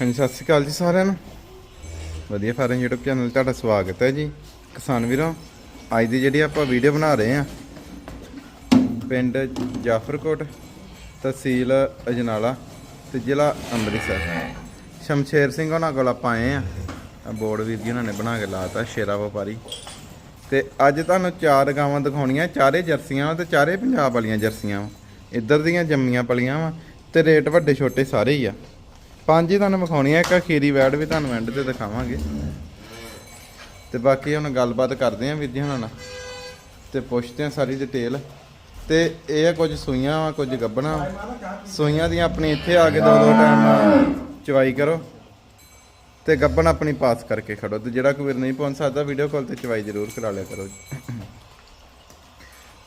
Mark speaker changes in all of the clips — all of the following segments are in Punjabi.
Speaker 1: ਹਾਂਜੀ, ਸਤਿ ਸ਼੍ਰੀ ਅਕਾਲ ਜੀ ਸਾਰਿਆਂ ਨੂੰ। ਵਧੀਆ ਫਾਰਮ YouTube ਚੈਨਲ ਤੁਹਾਡਾ ਸਵਾਗਤ ਹੈ ਜੀ। ਕਿਸਾਨ ਵੀਰੋ, ਅੱਜ ਦੀ ਜਿਹੜੀ ਆਪਾਂ ਵੀਡੀਓ ਬਣਾ ਰਹੇ ਆ ਪਿੰਡ ਜਾਫਰਕੋਟ ਤਹਿਸੀਲ ਅਜਨਾਲਾ ਤੇ ਜ਼ਿਲ੍ਹਾ ਅੰਮ੍ਰਿਤਸਰ। ਸ਼ਮਸ਼ੇਰ ਸਿੰਘ ਉਹਨਾਂ ਕੋਲ ਆਪਾਂ ਆਏ ਆ ਬੋਰਡ ਵੀਰ ਜੀ ਉਹਨਾਂ ਨੇ ਬਣਾ ਕੇ ਲਾਤਾ, ਸ਼ੇਰਾ ਵਪਾਰੀ। ਤੇ ਅੱਜ ਤੁਹਾਨੂੰ ਚਾਰ ਗਾਵਾਂ ਦਿਖਾਉਣੀਆਂ, ਚਾਰੇ ਜਰਸੀਆਂ ਵਾਂ ਤੇ ਚਾਰੇ ਪੰਜਾਬ ਵਾਲੀਆਂ ਜਰਸੀਆਂ ਵਾਂ। ਇੱਧਰ ਦੀਆਂ ਜੰਮੀਆਂ ਪਲੀਆਂ ਵਾ ਤੇ ਰੇਟ ਵੱਡੇ ਛੋਟੇ ਸਾਰੇ ਹੀ ਆ। ਪੰਜ ਹੀ ਤੁਹਾਨੂੰ ਵਿਖਾਉਣੀਆਂ ਇੱਕ ਅਖੀਰੀ ਵੈਡ ਵੀ ਤੁਹਾਨੂੰ ਐਂਡ ਤੇ ਦਿਖਾਵਾਂਗੇ। ਤੇ ਬਾਕੀ ਹੁਣ ਗੱਲਬਾਤ ਕਰਦੇ ਆਂ ਵੀਰ ਜੀ ਹੁਣਾਂ ਨਾਲ। ਤੇ ਪੁੱਛਦੇ ਆਂ ਸਾਰੀ ਡਿਟੇਲ ਤੇ ਇਹ ਆ ਕੁਝ ਸੂਈਆਂ ਵਾ ਕੁਝ ਗੱਬਣਾ ਸੂਈਆਂ ਦੀਆਂ ਆਪਣੀ ਇੱਥੇ ਆ ਕੇ ਦੋ ਦੋ ਟਾਈਮ ਚਵਾਈ ਕਰੋ। ਤੇ ਗੱਬਣ ਆਪਣੀ ਪਾਸ ਕਰਕੇ ਖੜੋ। ਤੇ ਜਿਹੜਾ ਕੋਈ ਵੀਰ ਨਹੀਂ ਪਹੁੰਚ ਸਕਦਾ ਵੀਡੀਓ ਕਾਲ ਤੇ ਚਵਾਈ ਜ਼ਰੂਰ ਕਰਾ ਲਿਆ ਕਰੋ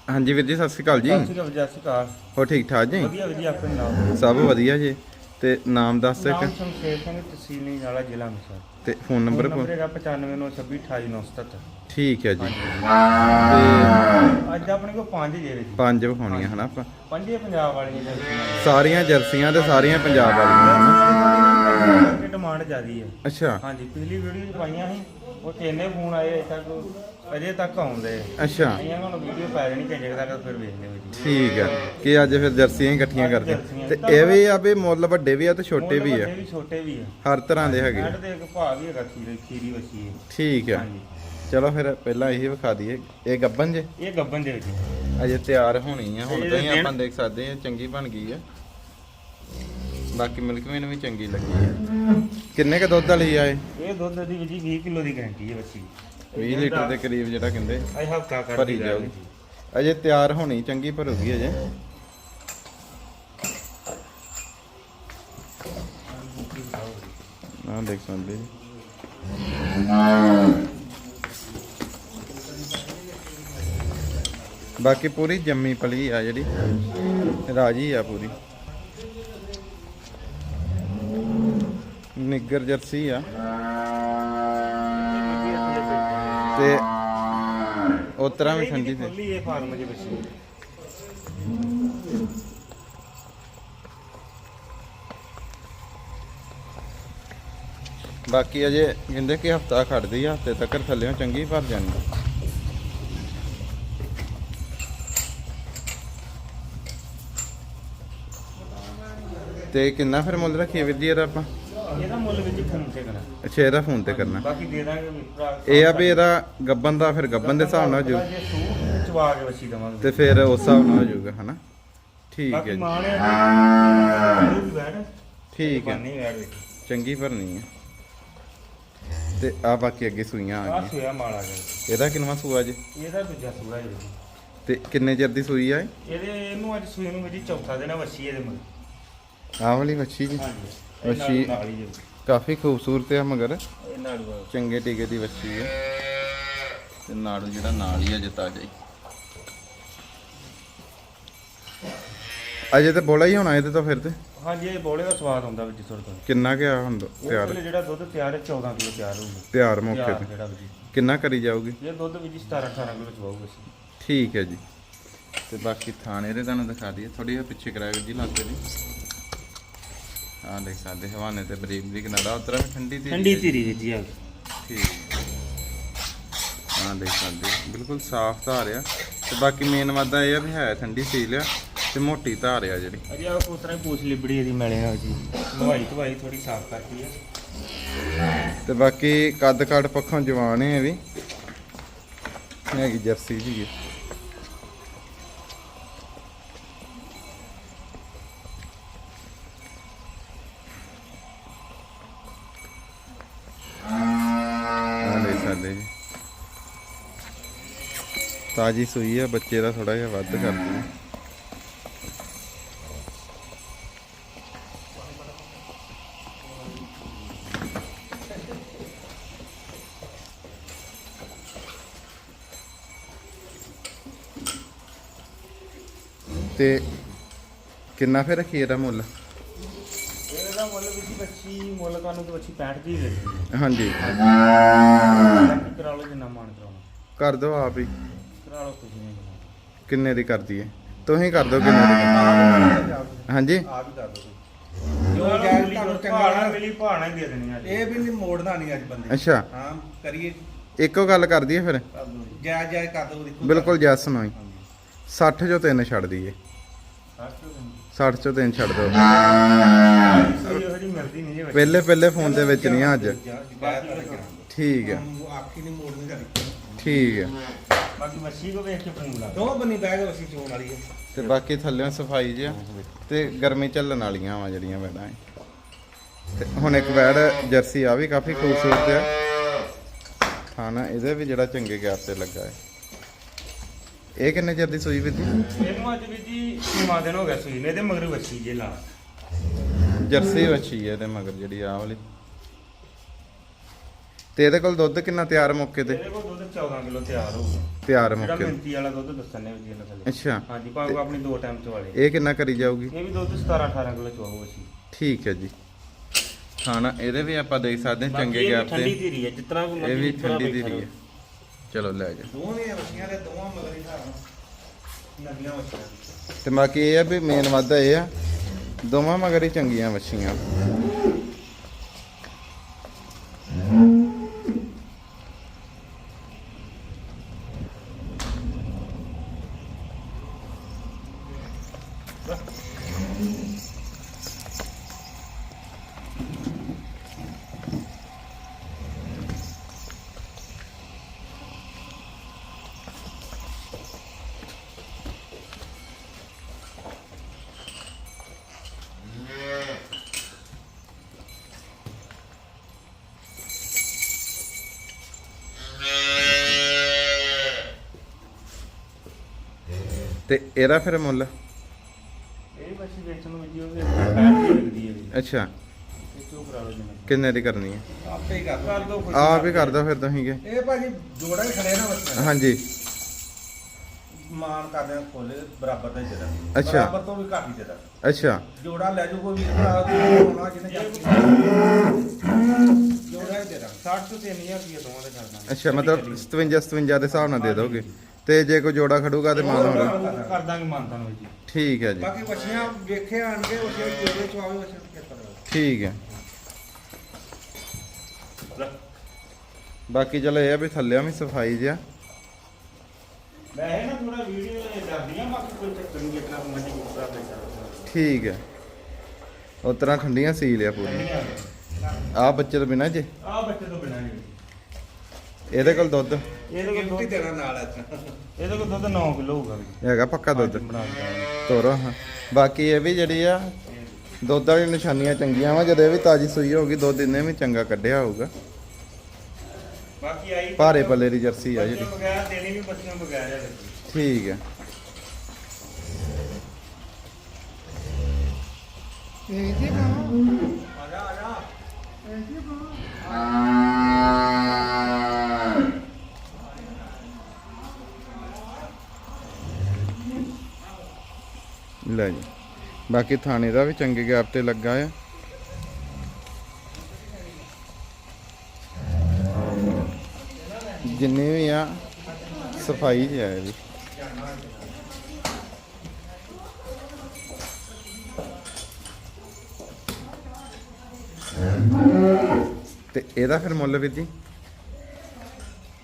Speaker 1: ਹਾਂਜੀ ਵੀਰ ਜੀ ਸਤਿ ਸ਼੍ਰੀ ਅਕਾਲ ਜੀ।
Speaker 2: ਸਤਿ ਸ਼੍ਰੀ ਅਕਾਲ ਜੈ ਸ਼੍ਰੀ ਅਕਾਲ।
Speaker 1: ਹੋ ਠੀਕ ਠਾਕ ਜੀ?
Speaker 2: ਵਧੀਆ ਵਧੀਆ ਆਪਣੇ ਨਾਮ
Speaker 1: ਸਭ ਵਧੀਆ ਜੀ। ਤੇ ਨਾਮ ਦੱਸ
Speaker 2: ਨਾਮ
Speaker 1: ਇੱਕ
Speaker 2: ਸੰਖੇਪ ਸਿੰਘ ਤਹਿਸੀਲ ਨੀਵਾਲਾ ਜ਼ਿਲ੍ਹਾ ਅੰਮ੍ਰਿਤਸਰ।
Speaker 1: ਤੇ ਫੋਨ ਨੰਬਰ
Speaker 2: ਨੰਬਰ ਹੈਗਾ 9596288977
Speaker 1: ਠੀਕ ਹੈ ਜੀ।
Speaker 2: ਤੇ ਅੱਜ ਆਪਣੇ ਕੋਲ ਪੰਜ ਜੇਰੇ ਜੀ।
Speaker 1: ਪੰਜ ਵਿਖਾਉਣੀਆਂ ਹਨਾ ਆਪਾਂ।
Speaker 2: ਪੰਜੇ ਪੰਜਾਬ ਵਾਲੀਆਂ ਜਰਸੀਆਂ।
Speaker 1: ਸਾਰੀਆਂ ਜਰਸੀਆਂ ਤੇ ਸਾਰੀਆਂ ਪੰਜਾਬ ਵਾਲੀਆਂ
Speaker 2: ਡਿਮਾਂਡ ਜ਼ਿਆਦੀ ਹੈ
Speaker 1: ਅੱਛਾ।
Speaker 2: ਹਾਂਜੀ ਪਿਛਲੀ ਵੀਡੀਓ ਚ ਪਾਈਆਂ ਸੀ ਉਹ ਇੰਨੇ ਫੋਨ ਆਏ ਅਜੇ ਤੱਕ ਅਜੇ ਤੱਕ ਆਉਂਦੇ।
Speaker 1: ਅੱਛਾ।
Speaker 2: ਆਈਆਂ ਹੁਣ ਵੀਡੀਓ ਪਾ ਦੇਣੀ ਕੁ ਤੱਕ ਫਿਰ ਵੇਖ ਲਿਓ ਜੀ।
Speaker 1: ਠੀਕ ਹੈ ਕਿ ਅੱਜ ਫਿਰ ਜਰਸੀਆਂ ਹੀ ਇਕੱਠੀਆਂ ਕਰਦੇ। ਤੇ ਇਹ ਵੀ ਆ ਵੀ ਮੁੱਲ ਵੱਡੇ ਵੀ ਆ ਤੇ ਛੋਟੇ ਵੀ ਆ।
Speaker 2: ਵੱਡੇ ਵੀ ਛੋਟੇ ਵੀ ਆ।
Speaker 1: ਹਰ ਤਰ੍ਹਾਂ ਦੇ ਹੈਗੇ
Speaker 2: ਐਂਡ ਤੇ ਇੱਕ ਭਾਅ ਵੀ ਹੈਗਾ ਖੀਰੀ ਖੀਰੀ ਵਸੀ ਹੈ
Speaker 1: ਠੀਕ ਹੈ
Speaker 2: ਹਾਂਜੀ।
Speaker 1: ਚਲੋ ਫਿਰ ਪਹਿਲਾਂ ਇਹ ਵਿਖਾ ਦਈਏ। ਇਹ ਗੱਬਨ ਜੇ?
Speaker 2: ਇਹ ਗੱਬਨ ਦੇ ਵਿੱਚ।
Speaker 1: ਅਜੇ ਤਿਆਰ ਹੋਣੀ ਆ ਹੁਣ ਤਾਂ ਹੀ ਆਪਾਂ ਦੇਖ ਸਕਦੇ ਆ ਚੰਗੀ ਬਣ ਗਈ ਆ। ਬਾਕੀ ਮਿਲਕ ਵੀ ਨੂੰ ਵੀ ਚੰਗੀ ਲੱਗੀ ਆ ਕਿੰਨੇ ਕ ਦੁੱਧ ਵਾਲੀ ਆ ਇਹ?
Speaker 2: ਇਹ ਦੁੱਧ ਦੀ ਜੀ 20 ਕਿਲੋ ਦੀ ਗਾਰੰਟੀ ਹੈ ਬੱਚੀ।
Speaker 1: 20 ਲੀਟਰ ਦੇ ਕਰੀਬ ਜਿਹੜਾ ਕਹਿੰਦੇ
Speaker 2: ਅਜੇ ਹਫਤਾ ਕਰ
Speaker 1: ਭਰੀ ਜਾਊਗੀ। ਅਜੇ ਤਿਆਰ ਹੋਣੀ ਚੰਗੀ ਭਰੂਗੀ ਅਜੇ। ਆਹ ਦੇਖ ਸਕਦੇ ਬਾਕੀ ਪੂਰੀ ਜੰਮੀ ਪਲੀ ਆ ਜਿਹੜੀ। ਰਾਜੀ ਆ ਪੂਰੀ। ਨਿੱਗਰ ਜਰਸੀ ਆ। ਤੇ ਉਤਰਾ ਵੀ ਠੰਡੀ ਤੇ
Speaker 2: ਖੁੱਲੀ ਇਹ ਫਾਰਮ ਦੇ ਬੱਚੀ
Speaker 1: ਬਾਕੀ ਅਜੇ ਕਹਿੰਦੇ ਕਿ ਹਫਤਾ ਖੜਦੀ ਆ ਹਫ਼ਤੇ ਤੱਕ ਥੱਲੇੋਂ ਚੰਗੀ ਭਰ ਜਾਣੀ। ਤੇ ਕਿੰਨਾ ਫਿਰ ਮੁੱਲ ਰੱਖੀਏ ਵੀਰ ਜੀ ਆਪਾਂ?
Speaker 2: ਇਹਦਾ ਮੁੱਲ ਵਿੱਚ ਫੋਨ ਤੇ ਕਰਾਂ
Speaker 1: ਅੱਛਾ ਇਹਦਾ ਫੋਨ ਤੇ ਕਰਨਾ।
Speaker 2: ਬਾਕੀ ਦੇ ਦਾਂਗੇ ਭਰਾ।
Speaker 1: ਇਹ ਆ ਵੀ ਇਹਦਾ ਗੱਬਨ ਦਾ ਫਿਰ ਗੱਬਨ ਦੇ ਹਿਸਾਬ ਨਾਲ ਹੋ ਜਾਊ।
Speaker 2: ਜੇ ਸੂਟ ਚਵਾ ਕੇ ਬੱਚੀ ਦਵਾਂਗੇ।
Speaker 1: ਤੇ ਫਿਰ ਉਸ ਹਿਸਾਬ ਨਾਲ ਹੋ ਜਾਊਗਾ ਹਨਾ? ਠੀਕ ਹੈ
Speaker 2: ਬਾਕੀ
Speaker 1: ਜੀ
Speaker 2: ਬੈਠ।
Speaker 1: ਠੀਕ ਹੈ।
Speaker 2: ਨਹੀਂ ਬੈਠ ਵਿੱਚ
Speaker 1: ਚੰਗੀ ਭਰਨੀ ਹੈ। ਤੇ ਆ ਬਾਕੀ ਅੱਗੇ ਸੂਈਆਂ ਆ
Speaker 2: ਆ
Speaker 1: ਗਈਆਂ।
Speaker 2: ਸੋਇਆ ਮਾਲ ਗਿਆ।
Speaker 1: ਇਹਦਾ ਕਿੰਨਵਾ ਸੂਆ ਜੀ?
Speaker 2: ਇਹਦਾ ਦੂਜਾ ਸੂਆ ਜੀ।
Speaker 1: ਤੇ ਕਿੰਨੇ ਚਿਰ ਦੀ ਸੂਈ ਆ ਇਹ?
Speaker 2: ਇਹਦੇ ਇਹਨੂੰ ਅੱਜ ਸੂਏ ਨੂੰ ਮੇਰੀ ਚੌਥਾ ਦਿਨ ਆ ਵੱਛੀ ਇਹਦੇ ਮਗਰ
Speaker 1: ਆਹ ਵਾਲੀ ਮੱਛੀ ਜੀ।
Speaker 2: ਹਾਂਜੀ।
Speaker 1: ਵੱਛੀ।
Speaker 2: ਹੀ।
Speaker 1: ਕਾਫੀ ਖੂਬਸੂਰਤ ਆ ਮਗਰ।
Speaker 2: ਹੀ।
Speaker 1: ਚੰਗੇ ਟੀਕੇ ਦੀ ਵੱਛੀ ਹੈ ਤੇ ਨਾੜੂ ਜਿਹੜਾ ਨਾਲ ਹੀ ਆ ਜਤਾ ਜਾਈ ਅਜੇ ਤੇ ਬੋਲਾ ਹੀ ਹੋਣਾ ਇਹਦੇ ਤਾਂ ਫਿਰ ਤੇ?
Speaker 2: ਹਾਂਜੀ ਇਹ ਬੋਲੇ ਦਾ ਸਵਾਦ ਆਉਂਦਾ ਵਿੱਚ ਥੋੜਾ ਥੋੜਾ
Speaker 1: ਕਿੰਨਾ ਗਿਆ ਹੁਣ ਦੋ-
Speaker 2: ਉਹ
Speaker 1: ਤਿਆਰ?
Speaker 2: ਜਿਹੜਾ ਦੁੱਧ ਤਿਆਰ ਹੈ 14 ਕਿਲੋ ਤਿਆਰ ਹੋਊਗਾ।
Speaker 1: ਤਿਆਰ ਮੌਕੇ ਤੇ। ਕਿੰਨਾ ਕਰੀ ਜਾਊਗੀ?
Speaker 2: ਇਹ ਦੁੱਧ ਵੀ ਜੀ 17 18 ਕਿਲੋ ਚਵਾਊਗਾ ਸੀ
Speaker 1: ਠੀਕ ਹੈ ਜੀ। ਤੇ ਬਾਕੀ ਥਾਣੇ ਦੇ ਤੁਹਾਨੂੰ ਦਿਖਾ ਦਈਏ। ਥੋੜੀ ਜਿਹਾ ਪਿੱਛੇ ਕਰਾਇਓ ਜੀ ਲੱਗੇ ਦੀ ਆਹ ਦੇਖ ਸਕਦੇ ਹਵਾਨੇ ਤੇ ਬਰੀਕ ਬਰੀਕ ਨੜਾ ਉਤਰਾ ਵੀ ਠੰਡੀ ਤੇ
Speaker 2: ਠੰਡੀ ਧੀਰੀ ਵਿੱਚ ਜੀ ਆ
Speaker 1: ਠੀਕ। ਆਹ ਦੇਖ ਸਕਦੇ ਬਿਲਕੁਲ ਸਾਫ਼ ਧਾਰ ਆ। ਤੇ ਬਾਕੀ ਮੇਨ ਵਾਦਾ ਇਹ ਆ ਵੀ ਹੈ ਠੰਡੀ ਸੀਲ ਆ ਤੇ ਮੋਟੀ ਧਾਰ ਆ ਜਿਹੜੀ।
Speaker 2: ਅਜੇ ਆ ਹੀ ਪੂਛ ਲਿਬੜੀ ਇਹਦੀ ਮੈਲੇ ਨਾਲ ਜੀ। ਨਵਾਈ ਧਵਾਈ ਥੋੜੀ ਸਾਫ਼ ਕਰਤੀ ਹੈ
Speaker 1: ਤੇ ਬਾਕੀ ਕੱਦ ਕਾਠ ਪੱਖੋਂ ਜਵਾਨ ਹੈ ਵੀ। ਹੈਗੀ ਜਰਸੀ ਜੀ ਤਾਜੀ ਸੂਈ ਆ ਬੱਚੇ ਦਾ ਥੋੜਾ ਜਿਹਾ ਵੱਧ ਕਰਦੀ ਹੈ ਤੇ ਕਿੰਨਾ ਫਿਰ ਰੱਖੀ ਇਹਦਾ ਮੁੱਲ?
Speaker 2: ਇਹਦਾ ਮੁੱਲ ਵੀ ਜੀ ਬੱਚੀ ਮੁੱਲ ਕਾਨੂੰ ਤੇ ਬੱਚੀ 65 ਦੀ ਦੇ
Speaker 1: ਹਾਂਜੀ।
Speaker 2: ਕਰਾ ਲਓ ਜਿੰਨਾ ਮਾਨ ਕਰਾਉਣਾ।
Speaker 1: ਕਰ ਦਿਓ ਆਪ ਹੀ।
Speaker 2: ਕਰਾ ਲਓ ਕੁਝ ਨਹੀਂ ਕਰਨਾ।
Speaker 1: ਕਿੰਨੇ ਦੀ ਕਰਦੀ ਹੈ ਤੁਸੀਂ ਕਰ ਦਿਓ ਕਿੰਨੇ ਦੀ ਕਰਦੀ ਹੈ? ਹਾਂਜੀ।
Speaker 2: ਆਪ ਹੀ ਕਰ ਦਿਓ
Speaker 3: ਜੋ ਜਾਇਜ਼ ਤੁਹਾਨੂੰ ਚੰਗਾ
Speaker 2: ਭਾਣਾ
Speaker 3: ਲੱਗਦਾ।
Speaker 2: ਮਿਲੀ ਭਾਣਾ ਹੀ ਦੇ ਦੇਣੀ ਅੱਜ।
Speaker 3: ਇਹ ਵੀ ਨਹੀਂ ਮੋੜਨਾ ਨਹੀਂ ਅੱਜ ਬੰਦੇ
Speaker 1: ਅੱਛਾ।
Speaker 3: ਹਾਂ ਕਰੀਏ।
Speaker 1: ਇੱਕੋ ਗੱਲ ਕਰ ਦਈਏ ਫਿਰ?
Speaker 2: ਕਰ ਜੀ।
Speaker 3: ਜਾਇਜ਼ ਜਾਇਜ਼ ਕਰ ਦੋ ਦੇਖੋ।
Speaker 1: ਬਿਲਕੁਲ ਜੈਸ ਨੋਈ
Speaker 3: ਹਾਂਜੀ।
Speaker 1: 60 ਚੋਂ ਤਿੰਨ ਛੱਡ ਦਈਏ
Speaker 2: ਸਾਥ ਤੋਂ
Speaker 1: 60 ਚੋਂ ਤਿੰਨ ਛੱਡ ਦਿਓ।
Speaker 2: ਸਹੀ ਉਹ ਜੀ ਮਿਲਦੀ ਨਹੀਂ ਜੀ ਬੱਚੀ।
Speaker 1: ਪਹਿਲੇ ਪਹਿਲੇ ਫੋਨ ਦੇ ਵਿੱਚ ਨਹੀਂ ਆ ਅੱਜ
Speaker 3: ਜਾਇਜ਼ ਕਰਕੇ।
Speaker 1: ਠੀਕ ਹੈ
Speaker 3: ਉਹ ਆਖੀ ਨਹੀਂ ਮੋੜਨੀ ਤੁਹਾਡੀ
Speaker 1: ਠੀਕ ਹੈ
Speaker 2: ਬਾਕੀ ਮੱਛੀ ਕੋ ਵੇਖ ਕੇ ਫੋਨ ਲਾ
Speaker 3: ਦੋ ਬੰਨੀ ਬਹਿ ਕੇ ਅਸੀਂ ਚੋਣ ਵਾਲੀ ਹੈ
Speaker 1: ਤੇ ਬਾਕੀ ਥੱਲੇ ਸਫ਼ਾਈ ਜਿਹਾ ਤੇ ਗਰਮੀ ਝੱਲਣ ਵਾਲੀਆਂ ਵਾ ਜਿਹੜੀਆਂ ਵੈੜਾਂ ਇਹ। ਤੇ ਹੁਣ ਇੱਕ ਵੈੜ ਜਰਸੀ ਆ ਵੀ ਕਾਫੀ ਖੂਬਸੂਰਤ ਆ। ਖਾਣਾ ਇਹਦੇ ਵੀ ਜਿਹੜਾ ਚੰਗੇ ਗੈਪ ਤੇ ਲੱਗਾ ਹੈ। ਇਹ ਕਿੰਨੇ ਚਿਰ ਦੀ ਸੂਈ ਵਿੱਦੀ
Speaker 2: ਇਹਨੂੰ ਅੱਜ ਵੀ ਜੀ ਛੇਵਾਂ ਦਿਨ ਹੋ ਗਿਆ ਸੂਈ ਨੇ ਤੇ ਮਗਰ ਵੱਛੀ ਜੇ ਲਾ।
Speaker 1: ਜਰਸੀ ਵੱਛੀ ਹੈ ਇਹਦੇ ਮਗਰ ਜਿਹੜੀ ਆ ਵਾਲੀ। ਤੇ ਇਹਦੇ ਕੋਲ ਦੁੱਧ ਕਿੰਨਾ ਤਿਆਰ ਮੌਕੇ ਤੇ?
Speaker 2: ਇਹਦੇ ਕੋਲ ਦੁੱਧ 14 ਕਿਲੋ ਤਿਆਰ ਹੋਊਗਾ
Speaker 1: ਤਿਆਰ
Speaker 2: ਜਿਹੜਾ
Speaker 1: ਮੌਕੇ ਤੇ।
Speaker 2: ਮਿੰਤੀ ਵਾਲਾ ਦੁੱਧ ਦੱਸਣੇ ਵੀ ਇਹਨਾਂ ਥੱਲੇ।
Speaker 1: ਅੱਛਾ।
Speaker 2: ਹਾਂਜੀ ਭਾਵੇਂ ਆਪਣੀ ਦੋ ਟਾਈਮ ਚਵਾਲੇ
Speaker 1: ਇਹ ਕਿੰਨਾ ਕਰੀ ਜਾਊਗੀ?
Speaker 2: ਇਹ ਵੀ ਦੁੱਧ 17 18 ਕਿਲੋ ਚਵਾਉ ਅਸੀਂ
Speaker 1: ਠੀਕ ਹੈ ਜੀ। ਖਾਣਾ ਇਹਦੇ ਵੀ ਆਪਾਂ ਦੇਖ ਸਕਦੇ ਹਾਂ ਚੰਗੇ ਗੈਪ
Speaker 2: ਠੰਡੀ
Speaker 1: ਤੇ
Speaker 2: ਧੀਰੀ ਹੈ ਕੋਈ
Speaker 1: ਇਹ ਵੀ ਠੰਡੀ ਦੀ ਰਹੀ ਹੈ। ਚਲੋ ਲੈ ਜਾ
Speaker 3: ਦੋਵੇਂ ਵਸੀਆਂ ਦੇ ਦੋਵਾਂ ਮਗਰ ਨਾਲ ਨਵੀਆਂ ਵਸੀਆਂ
Speaker 1: ਤੇ ਬਾਕੀ ਇਹ ਆ ਵੀ ਮੇਨ ਵਾਧਾ ਇਹ ਆ ਦੋਵਾਂ ਮਗਰ ਹੀ ਚੰਗੀਆਂ ਵੱਛੀਆਂ। ਤੇ ਇਹਦਾ ਫਿਰ ਮੁੱਲ?
Speaker 2: ਇਹ ਬੱਚੀ ਵੇਚਣ ਨੂੰ ਵੀ ਉਹਦੇ ਪੈਰ ਦੀ ਲੱਗਦੀ ਹੈ ਵੀ
Speaker 1: ਅੱਛਾ।
Speaker 2: ਇਹ ਚੋ ਕਰਾ ਲਓ ਜਿਵੇਂ
Speaker 1: ਕਿੰਨੇ ਦੀ ਕਰਨੀ ਹੈ?
Speaker 3: ਆਪੇ ਹੀ ਕਰ
Speaker 2: ਕਰ ਦੋ
Speaker 1: ਆਪ ਹੀ ਕਰ ਦੋ ਫਿਰ ਤੁਸੀਂ ਕਿ?
Speaker 3: ਇਹ ਭਾਜੀ ਜੋੜਾ ਹੀ ਖੜੇ ਨਾ ਵਸੀਆਂ
Speaker 1: ਹਾਂਜੀ।
Speaker 3: ਮਾਨ ਕਰਦੇ ਆ ਖੋਲੇ ਬਰਾਬਰ ਦਾ ਹੀ
Speaker 1: ਅੱਛਾ।
Speaker 3: ਬਰਾਬਰ ਤੋਂ ਵੀ ਘੱਟ ਹੀ
Speaker 1: ਅੱਛਾ।
Speaker 3: ਜੋੜਾ ਲੈ ਜਾਓ ਕੋਈ ਵੀ ਭਰਾ ਹੋਣਾ ਜਿਹਨੇ ਜਾ ਜੋੜਾ ਹੀ ਦੇਦਾ
Speaker 2: 60 ਤੋਂ 3000 ਰੁਪਏ ਦੋਵਾਂ ਦੇ ਕਰਨਾ
Speaker 1: ਅੱਛਾ ਮਤਲਬ 57 57 ਦੇ ਹਿਸਾਬ ਨਾਲ ਦੇ ਦੋਗੇ। ਤੇ ਜੇ ਕੋਈ ਜੋੜਾ ਖੜੂਗਾ ਤੇ ਮਾਨ ਹੋਣਾ।
Speaker 2: ਕਰ ਦਾਂਗੇ ਮਾਨਤਾ ਨੂੰ ਜੀ।
Speaker 1: ਠੀਕ ਹੈ ਜੀ।
Speaker 3: ਬਾਕੀ ਵਸੀਆਂ ਵੇਖੇ ਆਣਗੇ ਵਸੀਆਂ ਜੋੜੇ ਚ ਆਵੇ ਵਸੀਆਂ ਕਿਸ ਤਰ੍ਹਾਂ
Speaker 1: ਠੀਕ ਹੈ। ਬਾਕੀ ਚਲੋ ਇਹ ਆ ਵੀ ਥੱਲਿਆਂ ਵੀ ਸਫ਼ਾਈ ਜਿਆ
Speaker 2: ਵੈਸੇ ਨਾ ਥੋੜਾ ਵੀਡੀਓ ਦੱਸਦੀਆਂ ਬਾਕੀ ਕੋਈ ਚੱਕਰ ਨਹੀਂ ਜਿਤਨਾ ਮਰਜ਼ੀ ਗੁੱਸਾ ਬੈਠਾ
Speaker 1: ਠੀਕ ਹੈ। ਉਸ ਤਰ੍ਹਾਂ ਖੰਡੀਆਂ ਸੀ ਲਿਆ ਪੂਰੀ ਆ ਬੱਚੇ ਤੋਂ ਬਿਨਾ ਜੇ?
Speaker 2: ਆ ਬੱਚੇ ਤੋਂ ਬਿਨਾਂ ਜੀ
Speaker 1: ਇਹਦੇ ਕੋਲ ਦੁੱਧ?
Speaker 2: ਇਹਦੇ ਕੋਲ
Speaker 3: ਗਿਫਟ ਹੀ
Speaker 2: ਦੁੱਧ
Speaker 3: ਦੇਣਾ ਨਾਲ ਅੱਜ
Speaker 2: ਇਹਦੇ ਕੋਲ ਦੁੱਧ 9 ਕਿਲੋ ਹੋਊਗਾ ਵੀ।
Speaker 1: ਹੈਗਾ ਪੱਕਾ ਦੁੱਧ।
Speaker 2: ਬਣਾ ਦਿੰਦਾ
Speaker 1: ਤੋਰੋ ਹਾਂ। ਬਾਕੀ ਇਹ ਵੀ ਜਿਹੜੀ ਆ ਦੁੱਧ ਵਾਲੀ ਨਿਸ਼ਾਨੀਆਂ ਚੰਗੀਆਂ ਵਾ ਜਦੋਂ ਇਹ ਵੀ ਤਾਜੀ ਸੂਈ ਹੋਊਗੀ ਦੁੱਧ ਇਹਨੇ ਵੀ ਚੰਗਾ ਕੱਢਿਆ ਹੋਊਗਾ।
Speaker 2: ਬਾਕੀ ਆਈ
Speaker 1: ਭਾਰੇ ਪੱਲੇ ਦੀ ਜਰਸੀ ਆ
Speaker 2: ਬੱਚਿਆਂ
Speaker 1: ਜਿਹੜੀ।
Speaker 2: ਬਗੈਰ ਦੇਣੀ ਵੀ ਬੱਚਿਆਂ ਬਗੈਰ ਹੈ
Speaker 1: ਠੀਕ ਹੈ
Speaker 3: ਆ ਜਾ ਆ ਜਾ।
Speaker 1: ਲੈ ਜੀ। ਬਾਕੀ ਥਾਣੇ ਦਾ ਵੀ ਚੰਗੇ ਗੈਪ ਤੇ ਲੱਗਾ ਆ। ਜਿੰਨੇ ਵੀ ਆ ਸਫ਼ਾਈ ਜਿਹਾ ਹੈ ਵੀ। ਤੇ ਇਹਦਾ ਫਿਰ ਮੁੱਲ ਵੀ ਜੀ?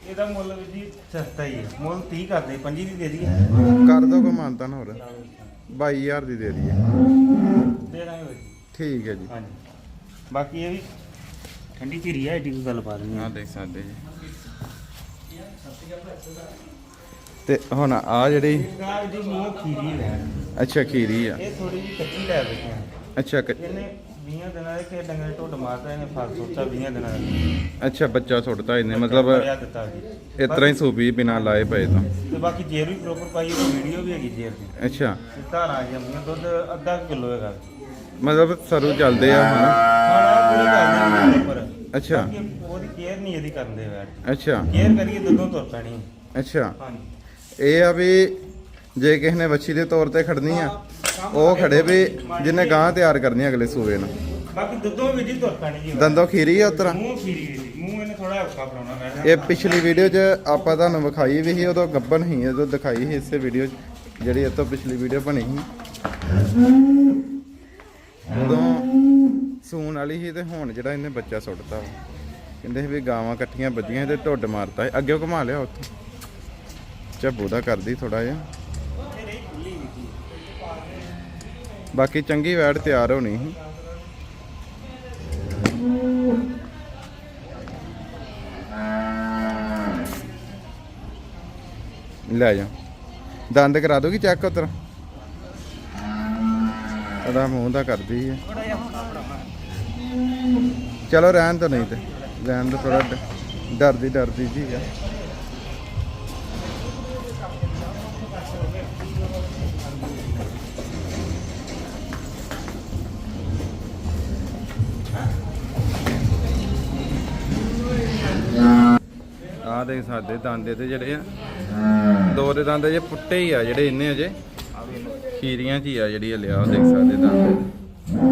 Speaker 2: ਇਹਦਾ ਮੁੱਲ ਵੀ ਜੀ ਸਸਤਾ ਹੀ ਹੈ। ਮੁੱਲ 30 ਕਰਦੇ 25 ਦੀ ਦੇ ਦਈਏ।
Speaker 1: ਕਰ ਦੋ ਕੋ ਮਾਨਤਾ ਨਾ ਹੋਰ। 22000 ਦੀ ਦੇ ਦਈਏ।
Speaker 2: ਦੇ ਦਾਂਗੇ ਬਾਈ
Speaker 1: ਠੀਕ ਹੈ ਜੀ।
Speaker 2: ਹਾਂਜੀ। ਬਾਕੀ ਇਹ ਵੀ ਠੰਡੀ ਧੀਰੀ ਹੈ ਏਡੀ ਕੋਈ ਗੱਲ ਬਾਤ ਨਹੀਂ
Speaker 1: ਆ। ਦੇਖ ਸਕਦੇ ਜੀ। ਤੇ ਹੁਣ ਆ ਜਿਹੜੀ
Speaker 2: ਮੂੰਹ ਖੀਰੀ ਹੈ
Speaker 1: ਅੱਛਾ ਖੀਰੀ ਆ।
Speaker 2: ਇਹ ਥੋੜੀ ਜਿਹੀ ਕੱਚੀ ਲੈ ਬੈਠੇ ਆ।
Speaker 1: ਅੱਛਾ
Speaker 2: ਇਹਨੇ 20 ਦਿਨਾਂ ਦੇ ਕਿ ਡੰਗਰ ਢੁੱਡ ਮਾਰਦਾ ਇਹਨੇ ਫਲ ਸੋਚਾ 20 ਦਿਨਾਂ ਦਾ।
Speaker 1: ਅੱਛਾ ਬੱਚਾ ਸੁੱਟਦਾ ਇਹਨੇ ਮਤਲਬ
Speaker 2: ਬੜਿਆ ਦਿੱਤਾ ਜੀ।
Speaker 1: ਇਸ ਤਰ੍ਹਾਂ ਹੀ ਸੂਪੀ ਬਿਨਾ ਲਾਏ ਪਏ ਤਾਂ।
Speaker 2: ਤੇ ਬਾਕੀ ਜੇਰ ਵੀ ਪ੍ਰੋਪਰ ਪਾਈ ਉਹਦੀ ਵੀਡੀਓ ਵੀ ਹੈਗੀ ਜੇਰ ਦੀ।
Speaker 1: ਅੱਛਾ।
Speaker 2: ਤੇ ਧਾਰਾਂ ਜੰਮੀਆਂ ਦੁੱਧ ਅੱਧਾ ਕਿਲੋ ਹੈਗਾ।
Speaker 1: ਮਤਲਬ ਸਰੂ ਚੱਲਦੇ ਆ ਹੁਣ?
Speaker 2: ਖਾਣਾ ਪੂਰੀ ਕਰਦੇ ਨੇ ਉੱਪਰ।
Speaker 1: ਅੱਛਾ।
Speaker 2: ਬਾਕੀ ਉਹਦੀ ਕੇਅਰ ਨਹੀਂ ਇਹਦੀ ਕਰਦੇ ਵੈਟ
Speaker 1: ਅੱਛਾ।
Speaker 2: ਕੇਅਰ ਕਰੀਏ ਦੁੱਧੋਂ ਤੁਰ ਪੈਣੀ।
Speaker 1: ਅੱਛਾ।
Speaker 2: ਹਾਂਜੀ।
Speaker 1: ਇਹ ਆ ਵੀ ਜੇ ਕਿਸੇ ਨੇ ਵੱਛੀ ਦੇ ਤੌਰ ਤੇ ਖੜਨੀ ਆ ਉਹ ਖੜੇ ਵੀ ਜਿਹਨੇ ਗਾਂ ਤਿਆਰ ਕਰਨੀ ਅਗਲੇ ਸੂਏ ਨੂੰ।
Speaker 2: ਬਾਕੀ ਦੁੱਧੋਂ ਵੀ ਜੀ ਤੁਰ ਪੈਣੀ ਜੀ।
Speaker 1: ਦੰਦੋਂ ਖੀਰੀ ਆ ਉਤਰਾ
Speaker 2: ਮੂੰਹ ਖੀਰੀ ਸੀ। ਮੂੰਹ ਇਹਨੇ ਥੋੜਾ ਔਖਾ ਬਣਾਉਣਾ ਮੈਂ
Speaker 1: ਇਹ ਪਿਛਲੀ ਵੀਡੀਓ 'ਚ ਆਪਾਂ ਤੁਹਾਨੂੰ ਵਿਖਾਈ ਵੀ ਸੀ ਉਦੋਂ ਗੱਬਨ ਸੀ ਉਦੋਂ ਦਿਖਾਈ ਸੀ ਇਸੇ ਵੀਡੀਓ 'ਚ ਜਿਹੜੀ ਇਹ ਤੋਂ ਪਿਛਲੀ ਵੀਡੀਓ ਬਣੀ ਸੀ। ਉਦੋਂ ਸੂਣ ਵਾਲੀ ਸੀ ਤੇ ਹੁਣ ਜਿਹੜਾ ਇਹਨੇ ਬੱਚਾ ਸੁੱਟਤਾ ਵਾ। ਕਹਿੰਦੇ ਸੀ ਵੀ ਗਾਵਾਂ ਇਕੱਠੀਆਂ ਬੱਜੀਆਂ ਸੀ ਤੇ ਢੁੱਡ ਮਾਰਤਾ। ਅੱਗੇ ਘੁਮਾ ਲਿਆ ਉੱਥੇ। ਝੱਬੂ ਦਾ ਕਰਦੀ ਥੋੜਾ ਜਿਹਾ। ਬਾਕੀ ਚੰਗੀ ਵੈੜ ਤਿਆਰ ਹੋਣੀ ਸੀ। ਲੈ ਜਾ। ਦੰਦ ਕਰਾ ਦੋਗੀ ਚੈੱਕ ਉਤਰ ਉਹਦਾ ਮੂੰਹ ਦਾ ਕਰਦੀ ਹੈ ਚਲੋ ਰਹਿਣ ਤੋਂ ਨਹੀਂ ਤੇ। ਰਹਿਣ ਤਾਂ ਥੋੜਾ ਡਰਦੀ ਡਰਦੀ ਜੀ ਆ। ਆ ਦੇਖ ਸਾਡੇ ਦੰਦ ਤੇ ਜਿਹੜੇ ਆ ਦੋ ਦੇ ਦੰਦ ਜੇ ਪੁੱਟੇ ਹੀ ਆ ਜਿਹੜੇ ਇੰਨੇ ਅਜੇ ਖੀਰੀਆਂ ਚ ਹੀ ਆ ਜਿਹੜੀ ਲਿਆ ਉਹ ਦੇਖ ਸਕਦੇ ਦੰਦ।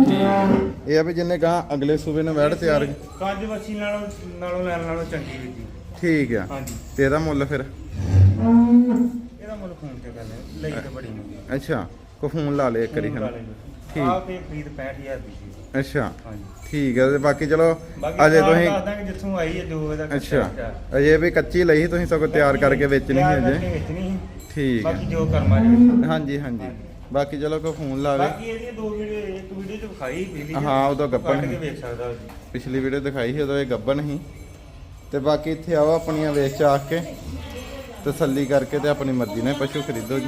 Speaker 1: ਠੀਕ। ਇਹ ਆ ਵੀ ਜਿੰਨੇ ਕਹਾ ਅਗਲੇ ਸੂਬੇ ਨੂੰ ਵੈੜ ਤਿਆਰ
Speaker 2: ਕੰਜ ਵੱਛੀ ਨਾਲੋਂ ਨਾਲੋਂ ਲੈਣ ਨਾਲੋਂ ਚੰਗੀ ਵੀ ਜੀ
Speaker 1: ਠੀਕ ਆ।
Speaker 2: ਹਾਂਜੀ।
Speaker 1: ਤੇ ਇਹਦਾ ਮੁੱਲ ਫਿਰ?
Speaker 2: ਇਹਦਾ ਮੁੱਲ ਫੋਨ ਤੇ ਕਰ ਲੈ ਲਈ ਤਾਂ ਬੜੀ ਨਹੀਂ
Speaker 1: ਅੱਛਾ ਕੋ ਫੋਨ ਲਾ ਲੇ ਇੱਕ ਵਾਰੀ ਠੀਕ।
Speaker 2: ਆ ਤੇ ਖਰੀਦ 65000 ਦੀ
Speaker 1: ਅੱਛਾ।
Speaker 2: ਹਾਂਜੀ।
Speaker 1: ਠੀਕ ਹੈ ਤੇ ਬਾਕੀ ਚਲੋ
Speaker 2: ਬਾਕੀ
Speaker 1: ਅਜੇ ਤੁਸੀਂ
Speaker 2: ਦੱਸ ਦਾਂਗੇ ਜਿੱਥੋਂ ਆਈ ਹੈ ਜੋ ਇਹਦਾ
Speaker 1: ਅੱਛਾ। ਅਜੇ ਵੀ ਕੱਚੀ ਲਈ ਤੁਸੀਂ ਸਗੋਂ ਤਿਆਰ ਕਰਕੇ ਵੇਚਣੀ ਸੀ ਅਜੇ ਠੀਕ
Speaker 2: ਬਾਕੀ
Speaker 1: ਹੈ
Speaker 2: ਜੋ ਕਰਮਾ ਜੀ
Speaker 1: ਹਾਂਜੀ ਹਾਂਜੀ। ਬਾਕੀ ਚਲੋ ਕੋ ਫੋਨ ਲਾਵੇ
Speaker 2: ਬਾਕੀ ਇਹਦੀਆਂ ਦੋ ਵੀਡੀਓ ਇੱਕ ਵੀਡੀਓ ਚ ਵਿਖਾਈ ਪਹਿਲੀ
Speaker 1: ਹਾਂ, ਉਦੋਂ ਗੱਭਣ
Speaker 2: ਕੱਢ ਕੇ। ਵੇਖ ਸਕਦਾ
Speaker 1: ਪਿਛਲੀ ਵੀਡੀਓ ਦਿਖਾਈ ਸੀ ਉਦੋਂ ਇਹ ਗੱਬਨ ਸੀ। ਤੇ ਬਾਕੀ ਇੱਥੇ ਆਓ ਆਪਣੀਆਂ ਵੇਚ ਚਾਖ ਕੇ ਤਸੱਲੀ ਕਰਕੇ ਤੇ ਆਪਣੀ ਮਰਜ਼ੀ ਨਾਲ ਪਸ਼ੂ ਖਰੀਦੋ ਜੀ।